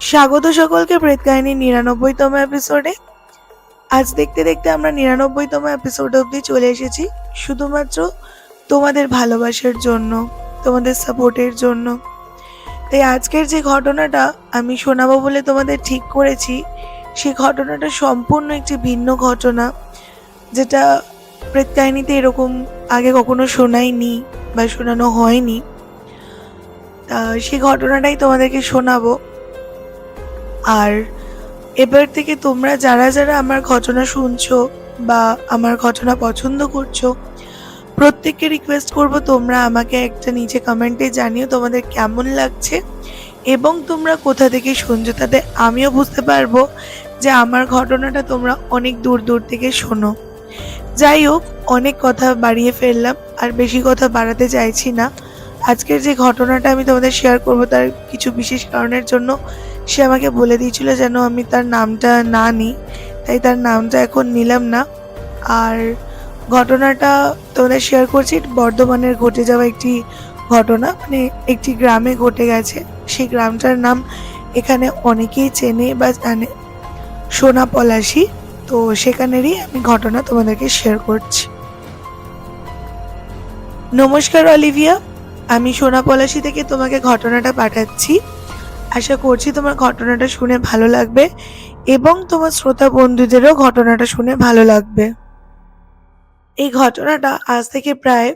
স্বাগত সকলকে প্রেত কাহিনীর নিরানব্বইতম এপিসোডে আজ দেখতে দেখতে আমরা নিরানব্বইতম এপিসোড অবধি চলে এসেছি। শুধুমাত্র তোমাদের ভালোবাসার জন্য, তোমাদের সাপোর্টের জন্য। তাই আজকের যে ঘটনাটা আমি শোনাবো বলে তোমাদের ঠিক করেছি, সেই ঘটনাটা সম্পূর্ণ একটি ভিন্ন ঘটনা, যেটা প্রেত কাহিনীতে এরকম আগে কখনো শোনাইনি বা শোনানো হয়নি। সেই ঘটনাটাই তোমাদেরকে শোনাবো। আর এবার থেকে তোমরা যারা যারা আমার ঘটনা শুনছো বা আমার ঘটনা পছন্দ করছ, প্রত্যেককে রিকোয়েস্ট করব তোমরা আমাকে একটা নিচে কমেন্টে জানিও তোমাদের কেমন লাগছে এবং তোমরা কোথা থেকে শুনছো তাতে আমিও বুঝতে পারব যে আমার ঘটনাটা তোমরা অনেক দূর দূর থেকে শোনো। যাই হোক, অনেক কথা বাড়িয়ে ফেললাম, আর বেশি কথা বাড়াতে চাইছি না। আজকের যে ঘটনাটা আমি তোমাদের শেয়ার করব তার কিছু বিশেষ কারণের জন্য সে আমাকে বলে দিয়েছিল যেন আমি তার নামটা না নিই, তাই তার নামটা এখন নিলাম না। আর ঘটনাটা তোমাদের শেয়ার করছি বর্ধমানের ঘটে যাওয়া একটি ঘটনা মানে একটি গ্রামে ঘটে গেছে। সেই গ্রামটার নাম এখানে অনেকেই চেনে বা জানে, সোনা পলাশি। তো সেখানেরই আমি ঘটনা তোমাদেরকে শেয়ার করছি। নমস্কার, অলিভিয়া। আমি সোনা পলাশি থেকে তোমাকে ঘটনাটা পাঠাচ্ছি। আশা করছি তোমার ঘটনাটা শুনে ভালো লাগবে এবং তোমার শ্রোতা বন্ধুদেরও ঘটনাটা শুনে ভালো লাগবে। এই ঘটনাটা আজ থেকে প্রায়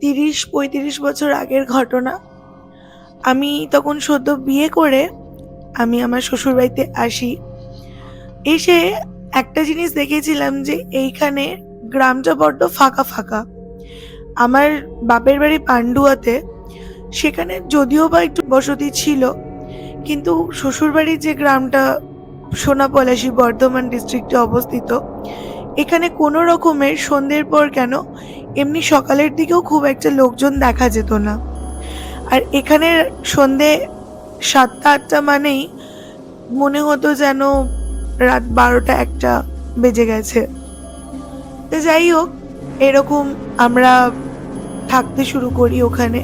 তিরিশ, পঁয়ত্রিশ বছর আগের ঘটনা। আমি তখন সদ্য বিয়ে করে আমি আমার শ্বশুরবাড়িতে আসি। এসে একটা জিনিস দেখেছিলাম যে এইখানে গ্রামটা বড্ড ফাঁকা ফাঁকা। আমার বাপের বাড়ি পান্ডুয়াতে। সেখানে যদিও বা একটু বসতি ছিল কিন্তু শ্বশুরবাড়ির যে গ্রামটা সোনা সোনাপলাশি বর্ধমান ডিস্ট্রিক্টে অবস্থিত, এখানে কোনো রকমের সন্ধ্যের পর কেন এমনি সকালের দিকেও খুব একটা লোকজন দেখা যেত না। আর এখানে সন্ধে সাতটা, আটটা মানেই মনে হতো যেন রাত বারোটা, একটা বেজে গেছে। তো যাই হোক, এরকম আমরা থাকতে শুরু করি ওখানে।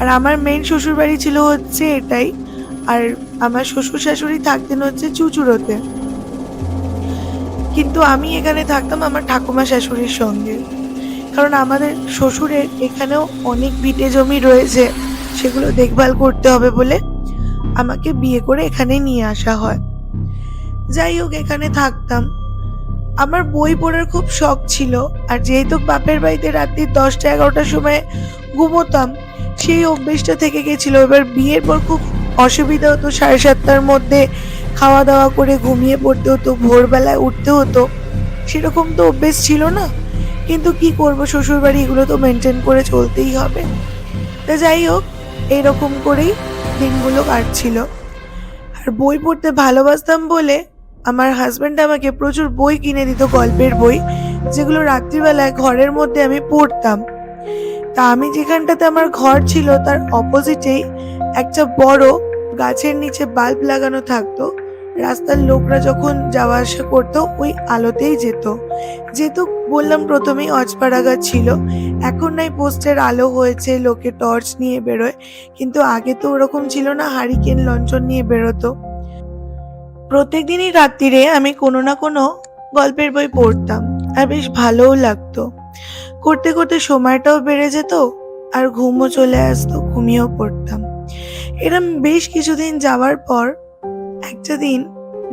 আর আমার মেন শ্বশুরবাড়ি ছিল হচ্ছে এটাই। আর আমার শ্বশুর শাশুড়ি থাকতেন হচ্ছে চুচুড়োতে। কিন্তু আমি এখানে থাকতাম আমার ঠাকুমা শাশুড়ির সঙ্গে। কারণ আমাদের শ্বশুরের এখানেও অনেক ভিটে জমি রয়েছে, সেগুলো দেখভাল করতে হবে বলে আমাকে বিয়ে করে এখানে নিয়ে আসা হয়। যাই হোক, এখানে থাকতাম। আমার বই পড়ার খুব শখ ছিল, আর যেহেতু বাপের বাড়িতে রাত্রি দশটা এগারোটার সময় ঘুমোতাম, সেই অভ্যেসটা থেকে গেছিল। এবার বিয়ের পর খুব অসুবিধা হতো, সাড়ে সাতটার মধ্যে খাওয়া দাওয়া করে ঘুমিয়ে পড়তে হতো, ভোরবেলায় উঠতে হতো। সেরকম তো অভ্যেস ছিল না। কিন্তু কি করব, শ্বশুরবাড়ি এগুলো তো মেনটেন করে চলতেই হবে। তা যাই হোক এইরকম করেই দিনগুলো কাটছিল। আর বই পড়তে ভালোবাসতাম বলে আমার হাজব্যান্ড আমাকে প্রচুর বই কিনে দিত, গল্পের বই, যেগুলো রাত্রিবেলায় ঘরের মধ্যে আমি পড়তাম। তা আমি যেখানটাতে আমার ঘর ছিল, তার অপোজিটেই একটা বড় গাছের নিচে বাল্ব লাগানো থাকতো, রাস্তার লোকরা যখন যাওয়া আসা করতো, ওই আলোতেই যেত। যেহেতু বললাম প্রথমেই অজপাড়া গাছ ছিল, এখন নাই পোস্টের আলো হয়েছে, লোকে টর্চ নিয়ে বেরোয়, কিন্তু আগে তো ওরকম ছিল না, হারিকেন লঞ্চন নিয়ে বেরোতো। প্রত্যেক দিনই রাত্রিরে আমি কোনো না কোনো গল্পের বই পড়তাম, আর বেশ ভালোও লাগতো। করতে করতে সময়টাও বেড়ে যেত, আর ঘুমও চলে আসতো, ঘুমিয়েও পড়তাম। এরম বেশ কিছুদিন যাওয়ার পর একটা দিন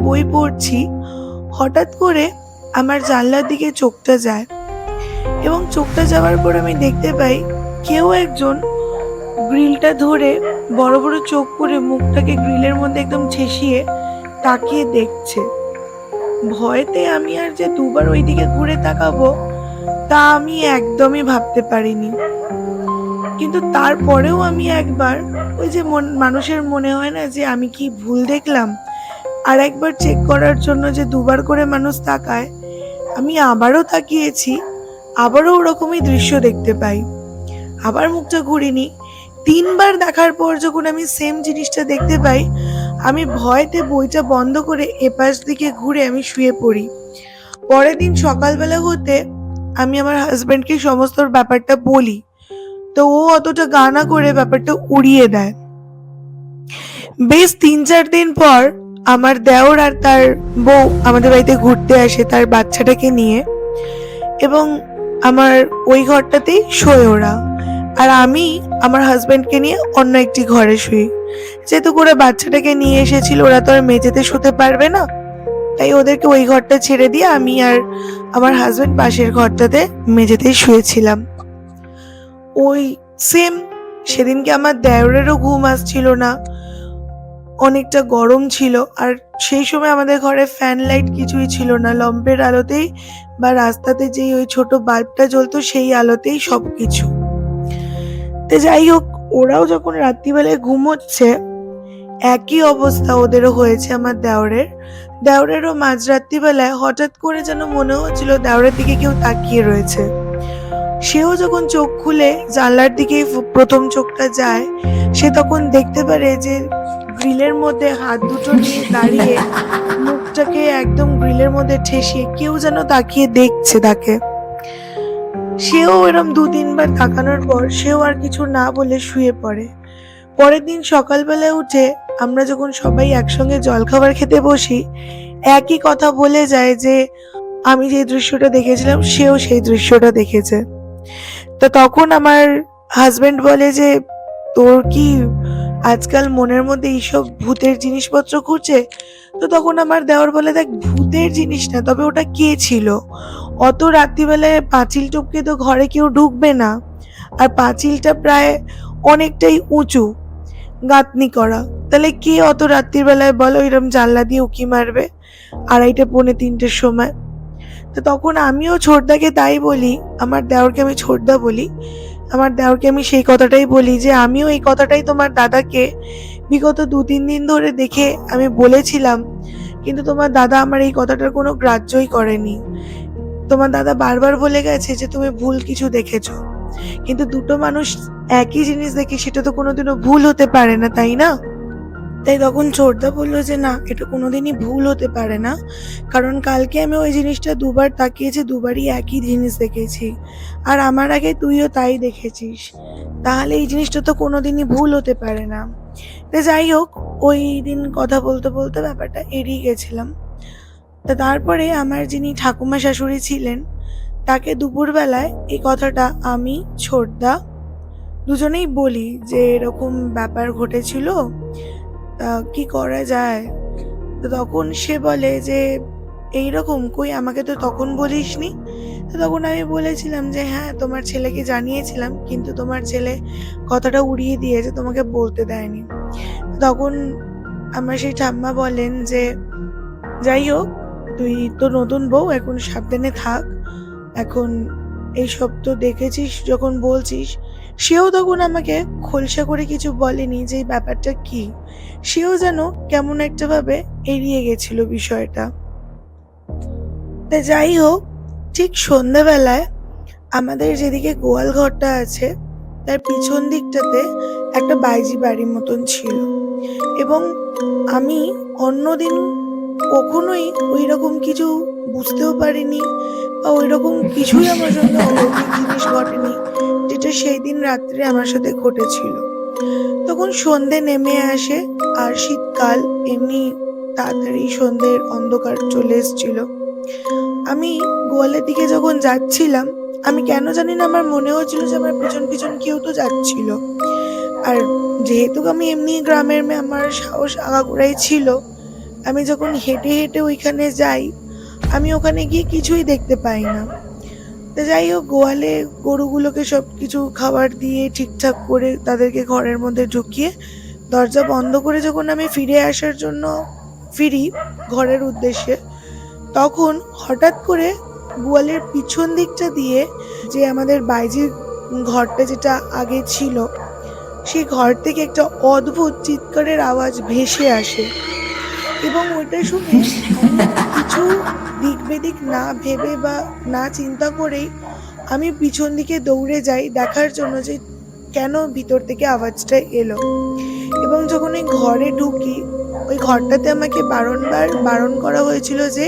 বই পড়ছি, হঠাৎ করে আমার জানলার দিকে চোখটা যায় এবং চোখটা যাওয়ার পর আমি দেখতে পাই কেউ একজন গ্রিলটা ধরে বড় বড় চোখ করে মুখটাকে গ্রিলের মধ্যে একদম ঠেসিয়ে তাকিয়ে দেখছে। ভয়তে আমি আর যে দুবার ওইদিকে ঘুরে তাকাবো তা আমি একদমই ভাবতে পারিনি। কিন্তু তারপরেও আমি একবার, ওই যে মন, মানুষের মনে হয় না যে আমি কি ভুল দেখলাম, আর একবার চেক করার জন্য যে দুবার করে মানুষ তাকায়, আমি আবারও তাকিয়েছি, আবারও ওরকমই দৃশ্য দেখতে পাই। আবার মুখটা ঘুরিনি। তিনবার দেখার পর যখন আমি সেম জিনিসটা দেখতে পাই, আমি ভয়তে বইটা বন্ধ করে এপাশ দিকে ঘুরে আমি শুয়ে পড়ি। পরের দিন সকালবেলা হতে আমি আমার হাজব্যান্ডকে সমস্ত ব্যাপারটা বলি। তো ও অতটা গানা করে ব্যাপারটা উড়িয়ে দেয়। বেশ তিন চার দিন পর আমার দেওর আর তার বউ আমাদের বাড়িতে ঘুরতে আসে তার বাচ্চাটাকে নিয়ে এবং আমার ওই ঘরটাতেই শোয় ওরা। আর আমি আমার হাজব্যান্ডকে নিয়ে অন্য একটি ঘরে শুই। যেহেতু করে বাচ্চাটাকে নিয়ে এসেছিল, ওরা তো আর মেঝেতে শুতে পারবে না। তাই ওদেরকে ওই ঘরটা ছেড়ে দিয়ে আমি আর আমার হাজব্যান্ড পাশের ঘরটাতে মেঝেতেই শুয়েছিলাম। ওই সেম সেদিনকে আমার দেওরেরও ঘুম আসছিল না। অনেকটা গরম ছিল আর সেই সময় আমাদের ঘরে ফ্যান লাইট কিছুই ছিল না। লম্পের আলোতেই বা রাস্তাতে যেই ওই ছোট বাল্বটা জ্বলতো সেই আলোতেই সব কিছু তো যাই হোক, ওরাও যখন রাত্রিবেলায় ঘুমোচ্ছে, একই অবস্থা ওদেরও হয়েছে আমার দেওরের। দেওরেরও মাঝরাত্রিবেলায় হঠাৎ করে যেন মনে হচ্ছিল দেওরের দিকে কেউ তাকিয়ে রয়েছে। সেও যখন চোখ খুলে জানলার দিকে প্রথম চোখটা যায়, সে তখন দেখতে পারে যে গ্রিলের মধ্যে হাত দুটো নিয়ে দাঁড়িয়ে মুখটাকে একদম গ্রিলের মধ্যে ঠেসিয়ে কেউ যেন তাকিয়ে দেখছে তাকে। সেও এরম দু তিনবার তাকানোর পর সেও আর কিছু না বলে শুয়ে পড়ে। পরের দিন সকালবেলা উঠে আমরা যখন সবাই একসঙ্গে জলখাবার খেতে বসি, একই কথা বলে যায় যে, আমি যে দৃশ্যটা দেখেছিলাম, সেও সেই দৃশ্যটা দেখেছে। তো তখন আমার হাজব্যান্ড বলে যে, তোর কি আজকাল মনের মধ্যে এইসব ভূতের জিনিসপত্র ঘুরছে? তো তখন আমার দেওয়ার বলে, দেখ, ভূতের জিনিস না, তবে ওটা কে ছিল? অত রাত্রিবেলায় পাঁচিল টপকে তো ঘরে কেউ ঢুকবে না। আর পাঁচিলটা প্রায় অনেকটাই উঁচু, গাঁথনি করা। তাহলে কে অত রাত্রিবেলায় বলো, এরম জানলা দিয়ে উকি মারবে? আড়াইটা, পৌনে তিনটের সময়। তো তখন আমিও ছোটদাকে তাই বলি, আমার দেওরকে আমি ছোটদা বলি, আমার দেওরকে আমি সেই কথাটাই বলি যে আমিও এই কথাটাই তোমার দাদাকে বিগত দু তিন দিন ধরে দেখে আমি বলেছিলাম, কিন্তু তোমার দাদা আমার এই কথাটার কোনো গ্রাহ্যই করেনি। তোমার দাদা বারবার বলে গেছে যে তুমি ভুল কিছু দেখেছ, কিন্তু দুটো মানুষ একই জিনিস দেখে সেটা তো কোনোদিনও ভুল হতে পারে না, তাই না? তাই তখন ছোটদা বলল যে, না, এটা কোনোদিনই ভুল হতে পারে না। কারণ কালকে আমি ওই জিনিসটা দুবার তাকিয়েছি, দুবারই একই জিনিস দেখেছি। আর আমার আগে তুইও তাই দেখেছিস। তাহলে এই জিনিসটা তো কোনোদিনই ভুল হতে পারে না। তো যাই হোক, ওই দিন কথা বলতে বলতে ব্যাপারটা এড়িয়ে গেছিলাম। তা তারপরে আমার যিনি ঠাকুমা শাশুড়ি ছিলেন, তাকে দুপুরবেলায় এই কথাটা আমি, ছোটদা, দুজনেই বলি যে, এরকম ব্যাপার ঘটেছিল কি করা যায়? তো তখন সে বলে যে, এই রকম, কই আমাকে তো তখন বলিসনি? তো তখন আমি বলেছিলাম যে হ্যাঁ তোমার ছেলেকে জানিয়েছিলাম, কিন্তু তোমার ছেলে কথাটা উড়িয়ে দিয়েছে, তোমাকে বলতে দেয়নি। তখন আমার সেই ঠাম্মা বলেন যে, যাই হোক, তুই তো নতুন বউ, এখন সাবধানে থাক। এখন এইসব তো দেখেছিস, যখন বলছিস সেও তখন আমাকে খোলসা করে কিছু বলেনি যে এই ব্যাপারটা কি। সেও যেন কেমন একটা ভাবে এড়িয়ে গেছিল বিষয়টা। তা যাই হোক, ঠিক সন্ধ্যাবেলায় আমাদের যেদিকে গোয়াল ঘরটা আছে, তার পিছন দিকটাতে একটা বাইজি বাড়ির মতন ছিল। এবং আমি অন্যদিন কখনোই ওই রকম কিছু বুঝতেও পারিনি বা ওই রকম কিছুই আমার সঙ্গে অলৌকিক জিনিস ঘটেনি, যেটা সেই দিন রাত্রে আমার সাথে ঘটেছিল। তখন সন্ধে নেমে আসে আর শীতকাল, এমনি তাড়াতাড়ি সন্ধ্যের অন্ধকার চলে এসেছিল। আমি গোয়ালের দিকে যখন যাচ্ছিলাম, আমি কেন জানি না আমার মনে হচ্ছিল যে আমার পিছন পিছন কেউ তো যাচ্ছিল। আর যেহেতু আমি এমনি গ্রামের মেয়ে, আমার সাহস আগাগোড়াই ছিল, আমি যখন হেঁটে হেঁটে ওইখানে যাই আমি ওখানে গিয়ে কিছুই দেখতে পাই না। তো যাই হোক, গোয়ালে গরুগুলোকে সব কিছু খাবার দিয়ে ঠিকঠাক করে তাদেরকে ঘরের মধ্যে ঢুকিয়ে দরজা বন্ধ করে যখন আমি ফিরে আসার জন্য ফিরি ঘরের উদ্দেশ্যে, তখন হঠাৎ করে গোয়ালের পিছন দিকটা দিয়ে যে আমাদের বাইজির ঘরটা যেটা আগে ছিল, সেই ঘর থেকে একটা অদ্ভুত চিৎকারের আওয়াজ ভেসে আসে এবং ওইটা শুনে কিছু দিক বেদিক না ভেবে বা না চিন্তা করেই আমি পিছন দিকে দৌড়ে যাই দেখার জন্য যে কেন ভিতর থেকে আওয়াজটা এলো। এবং যখন ওই ঘরে ঢুকি, ওই ঘরটাতে আমাকে বারণবার বারণ করা হয়েছিল যে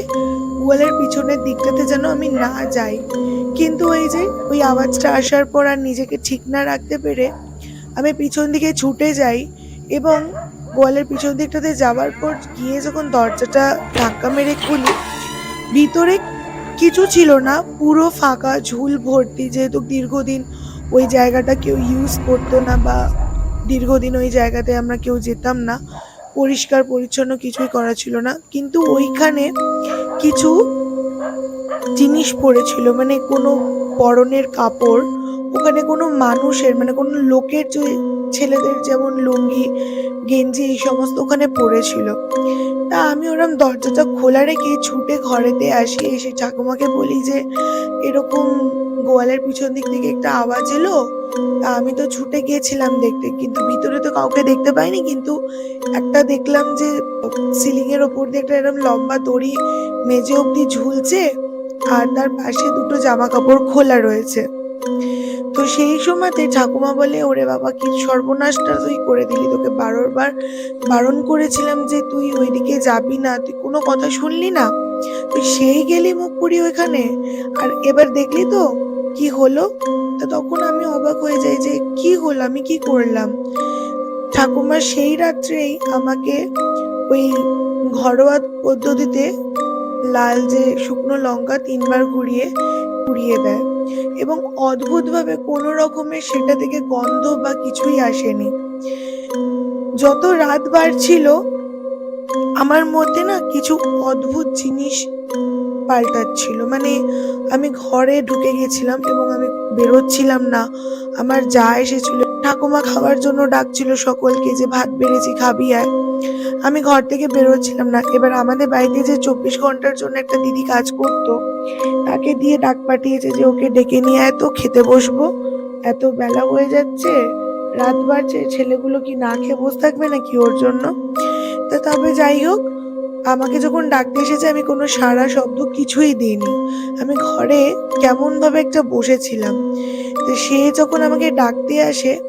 ওয়ালের পিছনের দিকটাতে যেন আমি না যাই। কিন্তু ওই যে ওই আওয়াজটা আসার পর আর নিজেকে ঠিক না রাখতে পেরে আমি পিছন দিকে ছুটে যাই এবং গোয়ালের পিছন দিকটাতে যাওয়ার পর গিয়ে যখন দরজাটা ধাক্কা মেরে খুলি, ভিতরে কিছু ছিল না, পুরো ফাঁকা, ঝুল ভর্তি, যেহেতু দীর্ঘদিন ওই জায়গাটা কেউ ইউজ করতো না বা দীর্ঘদিন ওই জায়গাতে আমরা কেউ যেতাম না, পরিষ্কার, পরিচ্ছন্ন কিছুই করা ছিল না। কিন্তু ওইখানে কিছু জিনিস পড়েছিল মানে কোনো পরনের কাপড়, ওখানে কোনো মানুষের মানে কোনো লোকের যে ছেলেদের যেমন লুঙ্গি, গেঞ্জি এই সমস্ত ওখানে পড়েছিল তা আমি ওরম দরজাটা খোলা রেখে ছুটে ঘরেতে আসি, এসে ঠাকুমাকে বলি যে, এরকম গোয়ালের পিছন দিক থেকে একটা আওয়াজ এলো? তা আমি তো ছুটে গিয়েছিলাম দেখতে, কিন্তু ভিতরে তো কাউকে দেখতে পাইনি, কিন্তু একটা দেখলাম যে, সিলিং এর ওপর দিয়ে একটা এরকম লম্বা দড়ি মেঝে অব্দি ঝুলছে, আর তার পাশে দুটো জামা কাপড় খোলা রয়েছে। সেই সময়তে ঠাকুমা বলে, ওরে বাবা, কি সর্বনাশটা তুই করে দিলি। তোকে বারোর বার বারণ করেছিলাম যে তুই ওইদিকে যাবি না, তুই কোনো কথা শুনলি না। তুই সেই গেলি মুখ পুরি ওইখানে। আর এবার দেখলি তো, কি হলো? তা তখন আমি অবাক হয়ে যাই যে, কি হলো? আমি কি করলাম? ঠাকুমা সেই রাত্রেই আমাকে ওই ঘরোয়া পদ্ধতিতে লাল যে শুকনো লঙ্কা তিনবার ঘুরিয়ে ঘুরিয়ে দেয়। এবং অদ্ভুতভাবে কোনো রকমের সেটা থেকে গন্ধ বা কিছুই আসেনি। যত রাত বাড়ছিল, আমার মধ্যে না কিছু অদ্ভুত জিনিস পাল্টাচ্ছিল। মানে আমি ঘরে ঢুকে গেছিলাম এবং আমি বেরোচ্ছিলাম না। আমার যা এসেছিল, ঠাকুমা খাওয়ার জন্য ডাকছিল সকলকে যে, ভাত বেড়েছি, খাবি আয় আমি ঘর থেকে বেরোচ্ছিলাম না। এবার আমাদের বাড়িতে যে চব্বিশ ঘণ্টার জন্য একটা দিদি কাজ করতো, তাকে দিয়ে ডাক পাঠিয়েছে যে ওকে ডেকে নিয়ে এত খেতে বসবো। এত বেলা হয়ে যাচ্ছে রাত বাড়ছে ছেলেগুলো কি না খেয়ে বসে থাকবে নাকি ওর জন্য? তা তবে যাই হোক আমাকে যখন ডাকতে এসেছে, আমি কোনো সারা শব্দ কিছুই দিইনি। আমি ঘরে কেমনভাবে একটা বসেছিলাম। তো সে যখন আমাকে ডাকতে আসে,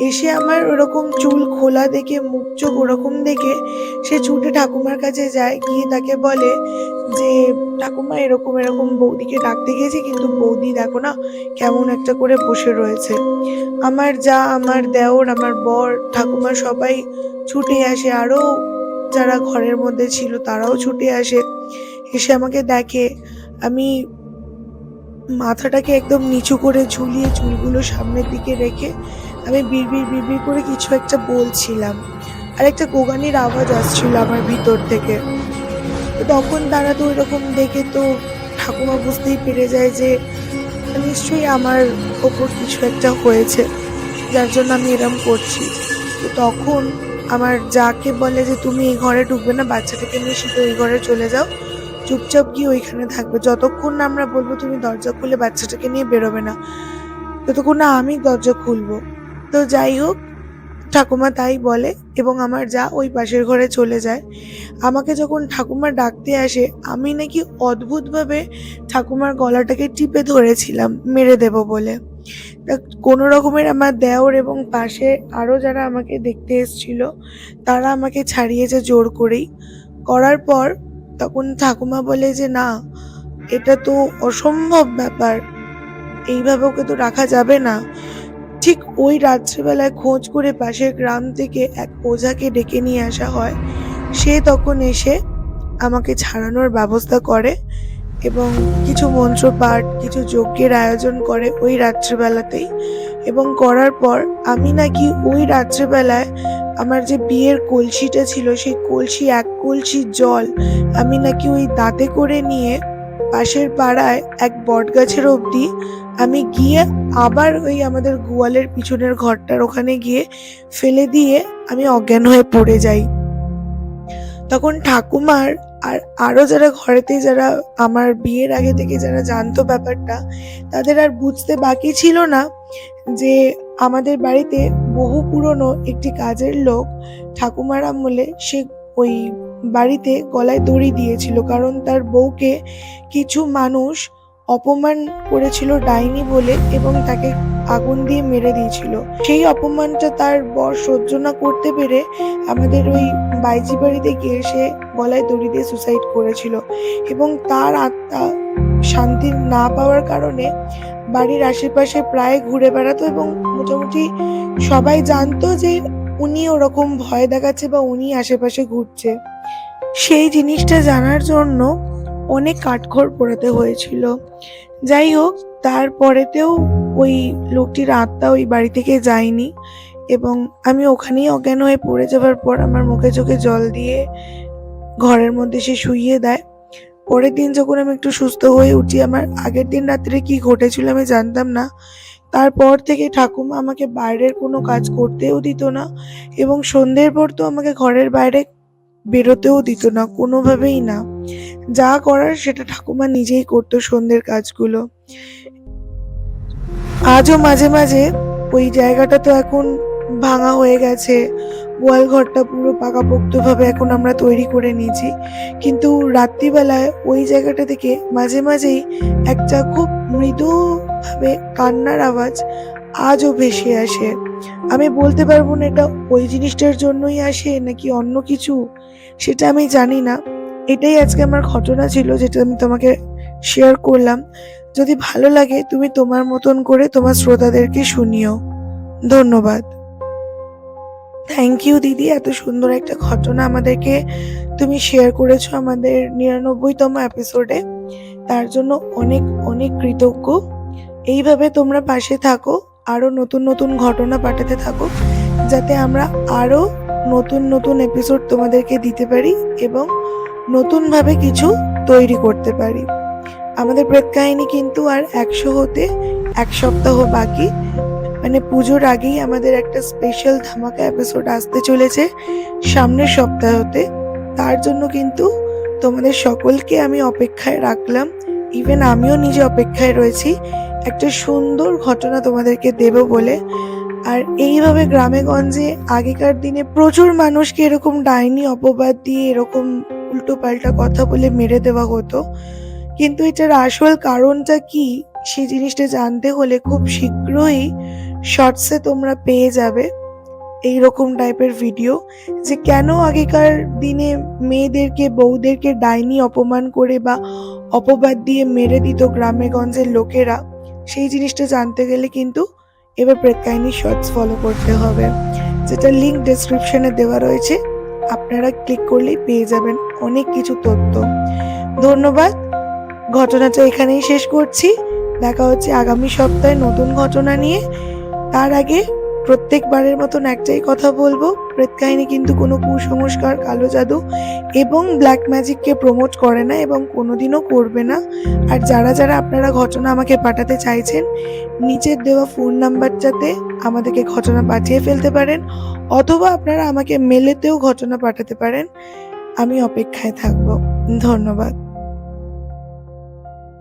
এসে আমার ওরকম চুল খোলা দেখে, মুখ চোখ ওরকম দেখে, সে ছুটে ঠাকুমার কাছে যায়, গিয়ে তাকে বলে যে, ঠাকুমা, এরকম এরকম বৌদিকে ডাকতে গিয়েছি, কিন্তু বৌদি দেখো না, কেমন একটা করে বসে রয়েছে। আমার যা, আমার দেওর, আমার বর, ঠাকুমা সবাই ছুটে আসে আরও যারা ঘরের মধ্যে ছিল তারাও ছুটে আসে, এসে আমাকে দেখে। আমি মাথাটাকে একদম নিচু করে ঝুলিয়ে চুলগুলো সামনের দিকে রেখে আমি বিড়বিড় বিড়বিড় করে কিছু একটা বলছিলাম। আর একটা গোগানির আওয়াজ আসছিল আমার ভিতর থেকে। তো তখন তারা তো ওইরকম দেখে তো ঠাকুমা বুঝতেই পেরে যায় যে নিশ্চয়ই আমার ওপর কিছু একটা হয়েছে, যার জন্য আমি এরম করছি। তো তখন আমার যাকে বলে যে তুমি এই ঘরে ঢুকবে না বাচ্চাটাকে নিয়ে শুধু এই ঘরে চলে যাও। চুপচাপ গিয়ে ওইখানে থাকবে। যতক্ষণ না আমরা বলব তুমি দরজা খুলে বাচ্চাটাকে নিয়ে বেরোবে না, ততক্ষণ না আমি দরজা খুলবো। তো যাই হোক, ঠাকুমা তাই বলে এবং আমার যা ওই পাশের ঘরে চলে যায়। আমাকে যখন ঠাকুমা ডাকতে আসে, আমি নাকি অদ্ভুতভাবে ঠাকুমার গলাটাকে টিপে ধরেছিলাম, মেরে দেব বলে। তা কোনো রকমের আমার দেওর এবং পাশে আরও যারা আমাকে দেখতে এসেছিল, তারা আমাকে ছাড়িয়েছে জোর করেই। করার পর তখন ঠাকুমা বলে যে, না, এটা তো অসম্ভব ব্যাপার। এইভাবে ওকে তো রাখা যাবে না। ঠিক ওই রাত্রিবেলায় খোঁজ করে পাশের গ্রাম থেকে এক ওঝাকে ডেকে নিয়ে আসা হয়। সে তখন এসে আমাকে ছাড়ানোর ব্যবস্থা করে। এবং কিছু মন্ত্রপাঠ কিছু যজ্ঞের আয়োজন করে ওই রাত্রিবেলাতেই। এবং করার পর আমি নাকি ওই রাত্রিবেলায় আমার যে বিয়ের কলসিটা ছিল, সেই কলসি, এক কলসি জল আমি নাকি ওই দাঁতে করে নিয়ে পাশের পাড়ায় এক বটগাছের অবধি আমি গিয়ে আবার ওই আমাদের গোয়ালের পিছনের ঘরটার ওখানে গিয়ে ফেলে দিয়ে আমি অজ্ঞান হয়ে পড়ে যাই। তখন ঠাকুমার আর আরও যারা ঘরেতে যারা আমার বিয়ের আগে থেকে যারা জানতো ব্যাপারটা, তাদের আর বুঝতে বাকি ছিল না যে আমাদের বাড়িতে বহু পুরনো একটি কাজের লোক ঠাকুমার আমলে সে ওই বাড়িতে গলায় দড়ি দিয়েছিল। কারণ তার বউকে কিছু মানুষ অপমান করেছিল ডাইনি বলে এবং তাকে আগুন দিয়ে মেরে দিয়েছিল। সেই অপমানটা তার বর সহ্য না করতে পেরে আমাদের ওই বাইজি বাড়িতে গিয়ে সে গলায় দড়ি দিয়ে সুসাইড করেছিল এবং তার আত্মা শান্তি না পাওয়ার কারণে বাড়ির আশেপাশে প্রায় ঘুরে বেড়াতো এবং মোটামুটি সবাই জানতো যে উনি ওরকম ভয় দেখাচ্ছে বা উনি আশেপাশে ঘুরছে। সেই জিনিসটা জানার জন্য অনেক কাঠখড় পোড়াতে হয়েছিল। যাই হোক, তারপরেতেও ওই লোকটির আত্মা ওই বাড়ি থেকে যায়নি এবং আমি ওখানেই অজ্ঞান হয়ে পড়ে যাওয়ার পর আমার মুখে চোখে জল দিয়ে ঘরের মধ্যে সে শুইয়ে দেয়। পরের দিন যখন আমি একটু সুস্থ হয়ে উঠি, আমার আগের দিন রাত্রে কি ঘটেছিল আমি জানতাম না। তারপর থেকে ঠাকুমা আমাকে বাইরের কোনো কাজ করতেও দিত না এবং সন্ধ্যের পর তো আমাকে ঘরের বাইরে বেরোতেও দিত না, কোনোভাবেই না। যা করার সেটা ঠাকুমা নিজেই করতো সন্ধ্যের কাজগুলো। আজও মাঝে মাঝে ওই জায়গাটা তো এখন ভাঙা হয়ে গেছে। গোয়াল ঘরটা পুরো পাকাপোক্তভাবে এখন আমরা তৈরি করে নিয়েছি। কিন্তু রাত্রিবেলায় ওই জায়গাটা থেকে মাঝে মাঝেই একটা খুব মৃদুভাবে কান্নার আওয়াজ আজও ভেসে আসে। আমি বলতে পারব না এটা ওই জিনিসটার জন্যই আসে নাকি অন্য কিছু? সেটা আমি জানি না। এটাই আজকে আমার ঘটনা ছিল যেটা আমি তোমাকে শেয়ার করলাম। যদি ভালো লাগে, তুমি তোমার মতন করে তোমার শ্রোতাদেরকে শুনিও। ধন্যবাদ। থ্যাংক ইউ দিদি। এত সুন্দর একটা ঘটনা আমাদেরকে তুমি শেয়ার করেছ আমাদের নিরানব্বইতম এপিসোডে তার জন্য অনেক অনেক কৃতজ্ঞ। এইভাবে তোমরা পাশে থাকো আরও নতুন নতুন ঘটনা পাঠাতে থাকো, যাতে আমরা আরও নতুন নতুন এপিসোড তোমাদেরকে দিতে পারি এবং নতুনভাবে কিছু তৈরি করতে পারি। আমাদের প্রেত কাহিনী কিন্তু আর একশো হতে এক সপ্তাহ বাকি। মানে পুজোর আগেই আমাদের একটা স্পেশাল ধামাকা এপিসোড আসতে চলেছে সামনের সপ্তাহতে। তার জন্য কিন্তু তোমাদের সকলকে আমি অপেক্ষায় রাখলাম। ইভেন আমিও নিজে অপেক্ষায় রয়েছি। একটা সুন্দর ঘটনা তোমাদেরকে দেব বলে। আর এইভাবে গ্রামে গঞ্জে আগেকার দিনে প্রচুর মানুষকে এরকম ডাইনি অপবাদ দিয়ে এরকম উল্টো পাল্টা কথা বলে মেরে দেওয়া হতো। কিন্তু এটার আসল কারণটা কি? সেই জিনিসটা জানতে হলে খুব শীঘ্রই শর্টসে তোমরা পেয়ে যাবে এই রকম টাইপের ভিডিও যে কেন আগেকার দিনে মেয়েদেরকে, বউদেরকে ডাইনি অপমান করে বা অপবাদ দিয়ে মেরে দিত গ্রামে গঞ্জের লোকেরা, সেই জিনিসটা জানতে গেলে কিন্তু এবার প্রেত কাহিনী শর্টস ফলো করতে হবে। যেটা লিঙ্ক ডেসক্রিপশনে দেওয়া রয়েছে, আপনারা ক্লিক করলেই পেয়ে যাবেন অনেক কিছু তথ্য। ধন্যবাদ। ঘটনাটা এখানেই শেষ করছি। দেখা হচ্ছে আগামী সপ্তাহে নতুন ঘটনা নিয়ে। তার আগে প্রত্যেকবারের মতন একটাই কথা বলব প্রেত কাহিনী কিন্তু কোনো কুসংস্কার, কালো জাদু এবং ব্ল্যাক ম্যাজিককে প্রমোট করে না এবং কোনোদিনও করবে না। আর যারা যারা আপনারা ঘটনা আমাকে পাঠাতে চাইছেন, নিচের দেওয়া ফোন নাম্বারটাতে আমাদেরকে ঘটনা পাঠিয়ে ফেলতে পারেন অথবা আপনারা আমাকে মেলেতেও ঘটনা পাঠাতে পারেন। আমি অপেক্ষায় থাকব। ধন্যবাদ।